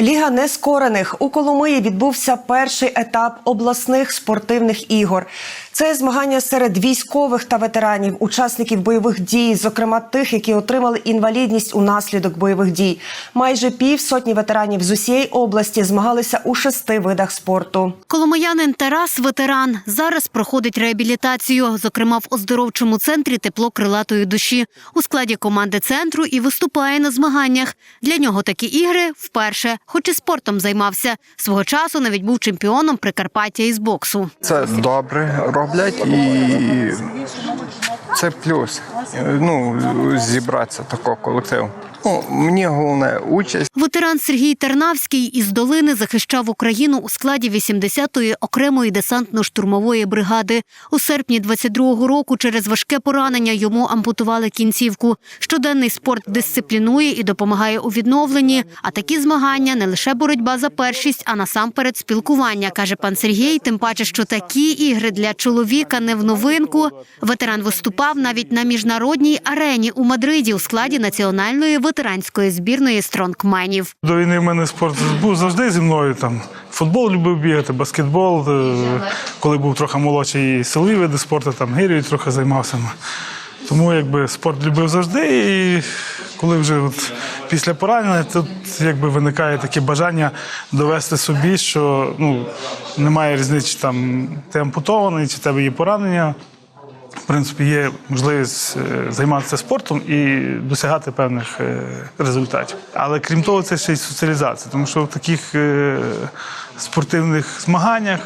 Ліга нескорених у Коломиї відбувся перший етап обласних спортивних ігор. Це змагання серед військових та ветеранів, учасників бойових дій, зокрема тих, які отримали інвалідність унаслідок бойових дій. Майже півсотні ветеранів з усієї області змагалися у шести видах спорту. Коломиянин Тарас ветеран зараз проходить реабілітацію, зокрема в оздоровчому центрі тепло крилатої душі у складі команди центру і виступає на змаганнях. Для нього такі ігри вперше, хоч і спортом займався. Свого часу навіть був чемпіоном Прикарпаття із боксу. Це добре роблять і це плюс. Ну, зібратися такого колективу. Ну, мені головне участь. Ветеран Сергій Тернавський із долини захищав Україну у складі 80-ї окремої десантно-штурмової бригади. У серпні 22-го року через важке поранення йому ампутували кінцівку. Щоденний спорт дисциплінує і допомагає у відновленні. А такі змагання не лише боротьба за першість, а насамперед спілкування, каже пан Сергій. Тим паче, що такі ігри для чоловіка не в новинку. Ветеран виступав навіть на міжнародній арені у Мадриді у складі національної ветеранської збірної стронгменів. До війни в мене спорт був завжди зі мною. Там футбол любив бігати, баскетбол. е, Коли був трохи молодший, і силові види спорту, там гирію трохи займався. Тому якби спорт любив завжди. І коли вже от після поранення, тут якби виникає таке бажання довести собі, що ну немає різниці, там ти ампутований, чи тебе є поранення. Принципі, є можливість е, займатися спортом і досягати певних е, результатів. Але крім того, це ще й соціалізація, тому що в таких е, спортивних змаганнях,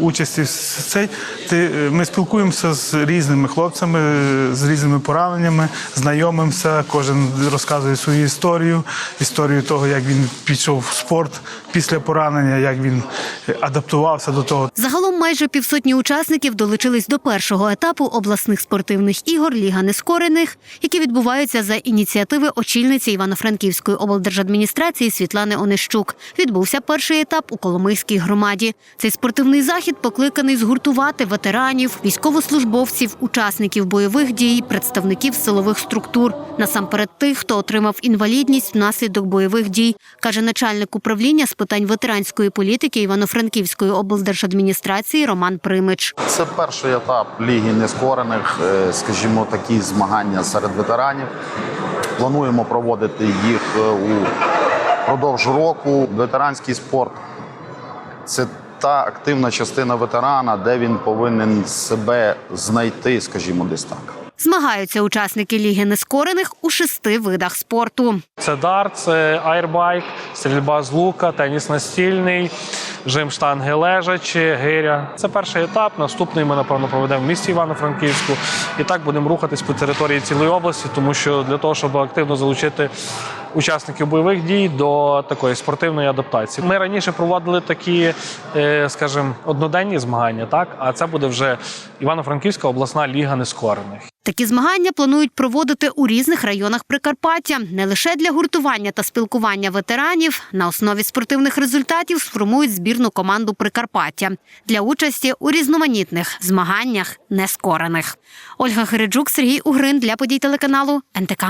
участі в цей, ти, ми спілкуємося з різними хлопцями, з різними пораненнями, знайомимося, кожен розказує свою історію, історію того, як він пішов в спорт після поранення, як він адаптувався до того. Загалом майже півсотні учасників долучились до першого етапу обласних спортивних ігор Ліга нескорених, які відбуваються за ініціативи очільниці Івано-Франківської облдержадміністрації Світлани Онищук. Відбувся перший етап у Коломийській громаді. Цей спортивний захід покликаний згуртувати ветеранів, військовослужбовців, учасників бойових дій, представників силових структур, насамперед тих, хто отримав інвалідність внаслідок бойових дій, каже начальник управління з питань ветеранської політики Івано-Франківської облдержадміністрації Роман Примич. Це перший етап Ліги нескорених, е, скажімо, такі змагання серед ветеранів. Плануємо проводити їх е, у продовж року. Ветеранський спорт це та активна частина ветерана, де він повинен себе знайти, скажімо, десь так. Змагаються учасники Ліги нескорених у шести видах спорту. Це дарт, це айрбайк, стрільба з лука, теніс настільний, жим штанги лежачі, гиря. Це перший етап. Наступний ми напевно проведемо в місті Івано-Франківську. І так будемо рухатись по території цілої області, тому що для того, щоб активно залучити учасників бойових дій до такої спортивної адаптації. Ми раніше проводили такі, е, скажімо, одноденні змагання, так а це буде вже Івано-Франківська обласна ліга нескорених. Такі змагання планують проводити у різних районах Прикарпаття не лише для гуртування та спілкування ветеранів. На основі спортивних результатів сформують збірну команду Прикарпаття для участі у різноманітних змаганнях нескорених. Ольга Хириджук, Сергій Угрин для подій телеканалу НТК.